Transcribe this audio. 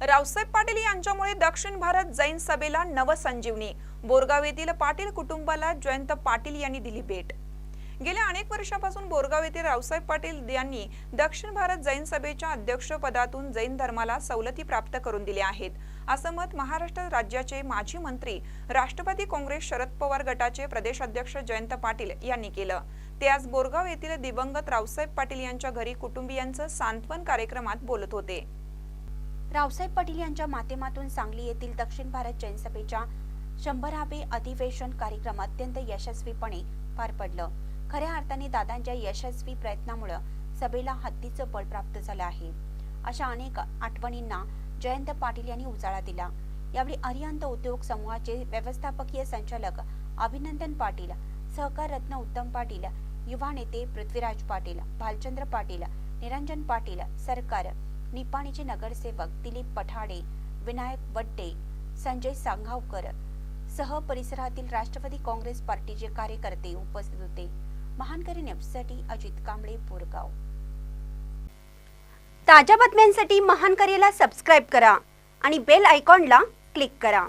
रावसाहेब पाटील यांच्यामुळे दक्षिण भारत जैन सभेला नवसंजीवनी बोरगाव येथील पाटील कुटुंबाला जयंत पाटील यांनी दिली भेट. गेल्या अनेक वर्षापासून बोरगाव येथील रावसाहेब पाटील यांनी दक्षिण भारत जैन सभेच्या अध्यक्षपदातून जैन धर्माला सवलती प्राप्त करून दिल्या आहेत. असं मत महाराष्ट्र राज्याचे माजी मंत्री राष्ट्रवादी काँग्रेस शरद पवार गटाचे प्रदेशाध्यक्ष जयंत पाटील यांनी केलं. ते आज बोरगाव येथील दिवंगत रावसाहेब पाटील यांच्या घरी कुटुंबियांचं सांत्वन कार्यक्रमात बोलत होते. रावसाहेब पाटील यांच्या माध्यमातून सांगली येथील दक्षिण भारत जैन सभेच्या शंभरावे अधिवेशन कार्यक्रम अत्यंत यशस्वीपणे पार पडलं. खऱ्या अर्थाने दादांच्या यशस्वी प्रयत्नामुळे सभेला हत्तीचं बळ प्राप्त झालं आहे. अशा अनेक आठवणींना जयंत पाटील यांनी उजाळा दिला. यावेळी अरिहंत उद्योग समूहाचे व्यवस्थापकीय संचालक अभिनंदन पाटील सहकार रत्न उत्तम पाटील युवा नेते पृथ्वीराज पाटील भालचंद्र पाटील निरंजन पाटील सरकार निपाणीचे नगरसेवक दिलीप पठाडे विनायक वड्डे संजय सांगावकर सह परिसरातील राष्ट्रवादी काँग्रेस पार्टीचे कार्यकर्ते उपस्थित होते. महानकरी न्यूजसाठी अजित कांबळे बोरगाव. ताज्या बातम्यांसाठी महानकरीला सबस्क्राईब करा आणि बेल आयकॉनला क्लिक करा.